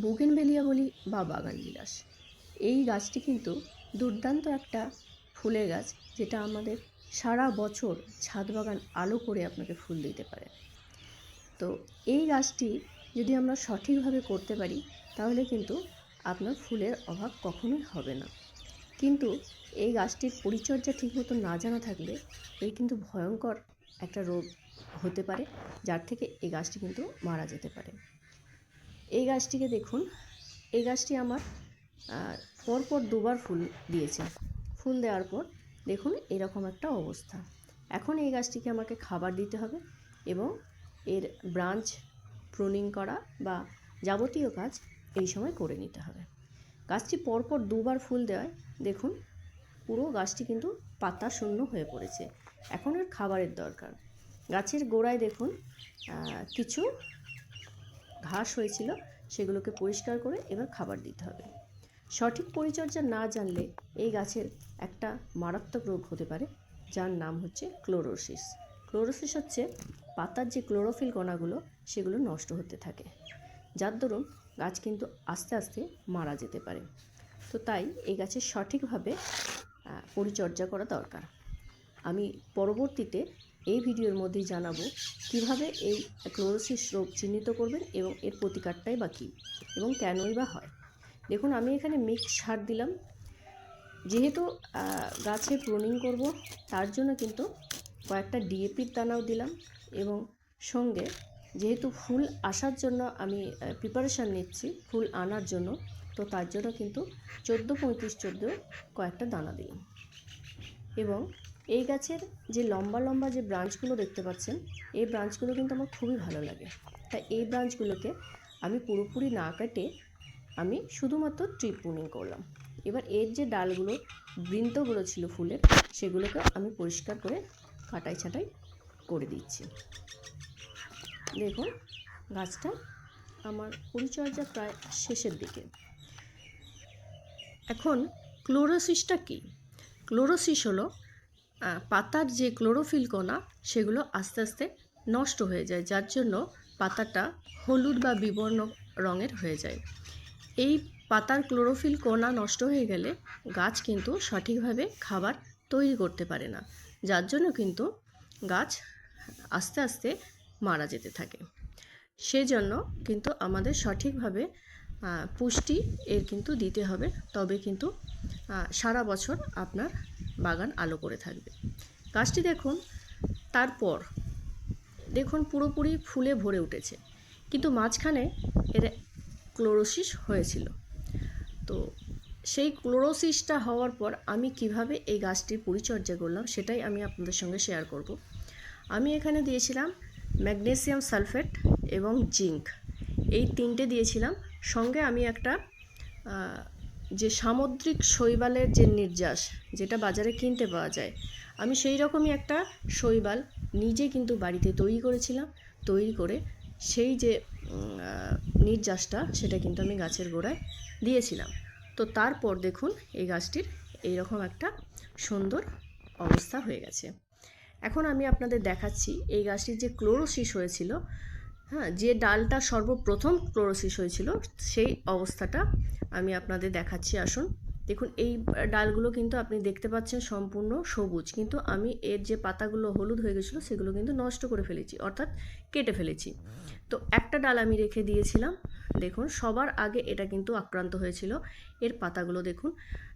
Bougainvillea বলি বা বাগান বিলাস এই গাছটি কিন্তু দুর্দান্ত একটা ফুলের গাছ যেটা আমাদের সারা বছর ছাদ বাগান আলো করে আপনাকে ফুল দিতে পারে। তো এই গাছটি যদি আমরা সঠিকভাবে করতে পারি, তাহলে কিন্তু আপনার ফুলের অভাব কখনোই হবে না। কিন্তু এই গাছটির পরিচর্যা ঠিকমতো না জানা থাকলে এর কিন্তু ভয়ঙ্কর একটা রোগ হতে পারে, যার থেকে এই গাছটি কিন্তু মারা যেতে পারে। এই গাছটিকে দেখুন। এই গাছটি আমার পরপর দুবার ফুল দিয়েছে। ফুল দেওয়ার পর দেখুন এরকম একটা অবস্থা। এখন এই গাছটিকে আমাকে খাবার দিতে হবে এবং এর ব্রাঞ্চ প্রুনিং করা বা যাবতীয় কাজ এই সময় করে নিতে হবে। গাছটি পরপর দুবার ফুল দেওয়ায় দেখুন পুরো গাছটি কিন্তু পাতা শূন্য হয়ে পড়েছে। এখন এর খাবারের দরকার। গাছের গোড়ায় দেখুন কিছু ঘাস হয়েছিল, সেগুলোকে পরিষ্কার করে এবার খাবার দিতে হবে। সঠিক পরিচর্যা না জানলে এই গাছের একটা মারাত্মক রোগ হতে পারে, যার নাম হচ্ছে ক্লোরোসিস। ক্লোরোসিস হচ্ছে পাতার যে ক্লোরোফিল কণাগুলো, সেগুলো নষ্ট হতে থাকে, যার দরুন গাছ কিন্তু আস্তে আস্তে মারা যেতে পারে। তো তাই এই গাছের সঠিকভাবে পরিচর্যা করা দরকার। আমি পরবর্তীতে এই ভিডিওর মধ্যেই জানাব কীভাবে এই ক্লোরোসিস রোগ চিহ্নিত করবেন এবং এর প্রতিকারটাই বা কী এবং কেনই বা হয়। দেখুন, আমি এখানে মিক্স সার দিলাম। যেহেতু গাছে প্রুনিং করব, তার জন্য কিন্তু কয়েকটা ডিএপির দানাও দিলাম এবং সঙ্গে যেহেতু ফুল আসার জন্য আমি প্রিপারেশান নিচ্ছি, ফুল আনার জন্য, তো তার জন্য কিন্তু চোদ্দ, পঁয়ত্রিশ, চোদ্দ কয়েকটা দানা দিলাম। এবং এই গাছের যে লম্বা লম্বা যে ব্রাঞ্চগুলো দেখতে পাচ্ছেন, এই ব্রাঞ্চগুলো কিন্তু আমার খুবই ভালো লাগে। তাই এই ব্রাঞ্চগুলোকে আমি পুরোপুরি না কেটে আমি শুধুমাত্র ট্রিপ প্রুনিং করলাম। এবার এর যে ডালগুলো, বৃন্তগুলো ছিল ফুলের, সেগুলোকে আমি পরিষ্কার করে কাটাই ছাটাই করে দিচ্ছি। দেখুন, গাছটা আমার পরিচর্যা প্রায় শেষের দিকে। এখন ক্লোরোসিসটা কী? ক্লোরোসিস হলো পাতার যে ক্লোরোফিল কণা, সেগুলো আস্তে আস্তে নষ্ট হয়ে যায়, যার জন্য পাতাটা হলুদ বা বিবর্ণ রঙের হয়ে যায়। এই পাতার ক্লোরোফিল কণা নষ্ট হয়ে গেলে গাছ কিন্তু সঠিকভাবে খাবার তৈরি করতে পারে না, যার জন্য কিন্তু গাছ আস্তে আস্তে মারা যেতে থাকে। সেজন্য কিন্তু আমাদের সঠিকভাবে পুষ্টি এর কিন্তু দিতে হবে, তবে কিন্তু সারা বছর আপনার বাগান আলো করে থাকবে। গাছটি দেখুন, তারপর দেখুন পুরোপুরি ফুলে ভরে উঠেছে। কিন্তু মাঝখানে এর ক্লোরোসিস হয়েছিল। তো সেই ক্লোরোসিসটা হওয়ার পর আমি কীভাবে এই গাছটির পরিচর্যা করলাম সেটাই আমি আপনাদের সঙ্গে শেয়ার করব। আমি এখানে দিয়েছিলাম ম্যাগনেসিয়াম সালফেট এবং জিঙ্ক। এই তিনটে দিয়েছিলাম। সঙ্গে আমি একটা যে সামুদ্রিক শৈবালের যে নির্যাস, যেটা বাজারে কিনতে পাওয়া যায়, আমি সেই রকমই একটা শৈবাল নিজে কিন্তু বাড়িতে তৈরি করেছিলাম। তৈরি করে সেই যে নির্যাসটা, সেটা কিন্তু আমি গাছের গোড়ায় দিয়েছিলাম। তো তারপর দেখুন, এই গাছটির এইরকম একটা সুন্দর অবস্থা হয়ে গেছে। এখন আমি আপনাদের দেখাচ্ছি, এই গাছটির যে ক্লোরোসিস হয়েছিল হ্যাঁ যে ডালটা সর্বপ্রথম ক্লোরোসিস হয়েছিল, সেই অবস্থাটা আমি আপনাদের দেখাচ্ছি, আসুন। দেখুন, এই ডালগুলো কিন্তু আপনি দেখতে পাচ্ছেন সম্পূর্ণ সবুজ, কিন্তু আমি এর যে পাতাগুলো হলুদ হয়ে গেছিল, সেগুলো কিন্তু নষ্ট করে ফেলেছি, অর্থাৎ কেটে ফেলেছি। তো একটা ডাল আমি রেখে দিয়েছিলাম, দেখুন, সবার আগে এটা কিন্তু আক্রান্ত হয়েছিল। এর পাতাগুলো দেখুন,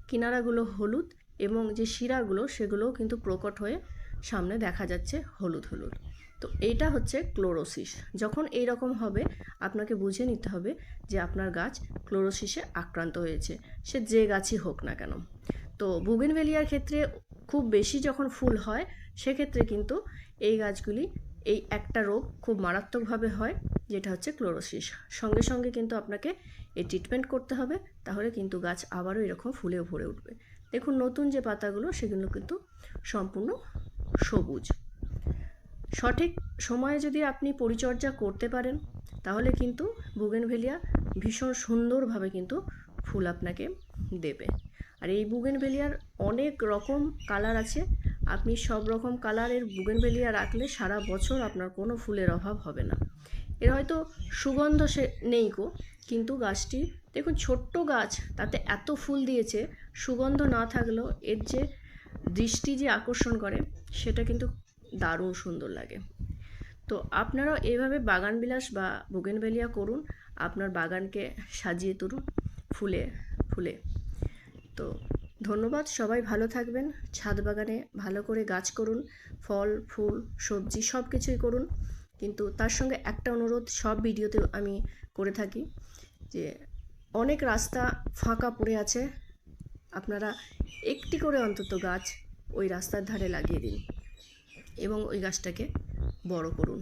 কিনারাগুলো হলুদ এবং যে শিরাগুলো, সেগুলোও কিন্তু প্রকট হয়ে সামনে দেখা যাচ্ছে হলুদ হলুদ তো এইটা হচ্ছে ক্লোরোসিস। যখন এই রকম হবে, আপনাকে বুঝে নিতে হবে যে আপনার গাছ ক্লোরোসিসে আক্রান্ত হয়েছে। সে যে গাছই হোক না কেন। তো বুগেনভেলিয়ার ক্ষেত্রে খুব বেশি যখন ফুল হয়, সেক্ষেত্রে কিন্তু এই গাছগুলি, এই একটা রোগ খুব মারাত্মকভাবে হয়, যেটা হচ্ছে ক্লোরোসিস। সঙ্গে সঙ্গে কিন্তু আপনাকে এই ট্রিটমেন্ট করতে হবে, তাহলে কিন্তু গাছ আবারও এরকম ফুলেও ভরে উঠবে। দেখুন, নতুন যে পাতাগুলো, সেগুলো কিন্তু সম্পূর্ণ সবুজ। সঠিক সময়ে যদি আপনি পরিচর্যা করতে পারেন, তাহলে কিন্তু বুগেনভেলিয়া ভীষণ সুন্দরভাবে কিন্তু ফুল আপনাকে দেবে। আর এই বুগেনভেলিয়ার অনেক রকম কালার আছে। আপনি সব রকম কালারের বুগেনভেলিয়া রাখলে সারা বছর আপনার কোনো ফুলের অভাব হবে না। এর হয়তো সুগন্ধ সে নেই কো কিন্তু গাছটি, দেখুন ছোট্ট গাছ, তাতে এত ফুল দিয়েছে, সুগন্ধ না থাকলেও এর যে দৃষ্টি যে আকর্ষণ করে, সেটা কিন্তু দারুণ সুন্দর লাগে। তো আপনারাও এইভাবে বাগান বিলাস বা বুগেনভেলিয়া করুন, আপনার বাগানকে সাজিয়ে তুলুন, ফুলে ফুলে। তো ধন্যবাদ, সবাই ভালো থাকবেন, ছাদ বাগানে ভালো করে গাছ করুন, ফল, ফুল, সবজি সব কিছুই করুন। কিন্তু তার সঙ্গে একটা অনুরোধ, সব ভিডিওতে আমি করে থাকি যে, অনেক রাস্তা ফাঁকা পড়ে আছে, আপনারা একটি করে অন্তত গাছ ওই রাস্তার ধারে লাগিয়ে দিন। এবং ওই গাছটাকে বড় করুন।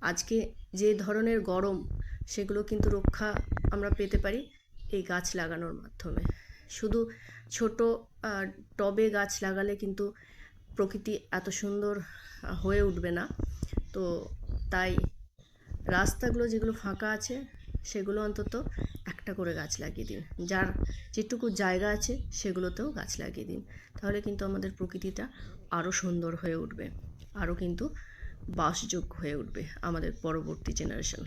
আজকে যে ধরনের গরম, সেগুলো কিন্তু রক্ষা আমরা পেতে পারি এই গাছ লাগানোর মাধ্যমে। শুধু ছোট টবে গাছ লাগালে কিন্তু প্রকৃতি এত সুন্দর হয়ে উঠবে না। তো তাই রাস্তাগুলো যেগুলো ফাঁকা আছে, সেগুলো অন্তত একটা করে গাছ লাগিয়ে দিন। যার যেটুকু জায়গা আছে, সেগুলোতেও গাছ লাগিয়ে দিন। তাহলে কিন্তু আমাদের প্রকৃতিটা আরও সুন্দর হয়ে উঠবে। আরও কিন্তু বাসযোগ্য হয়ে উঠবে আমাদের পরবর্তী জেনারেশন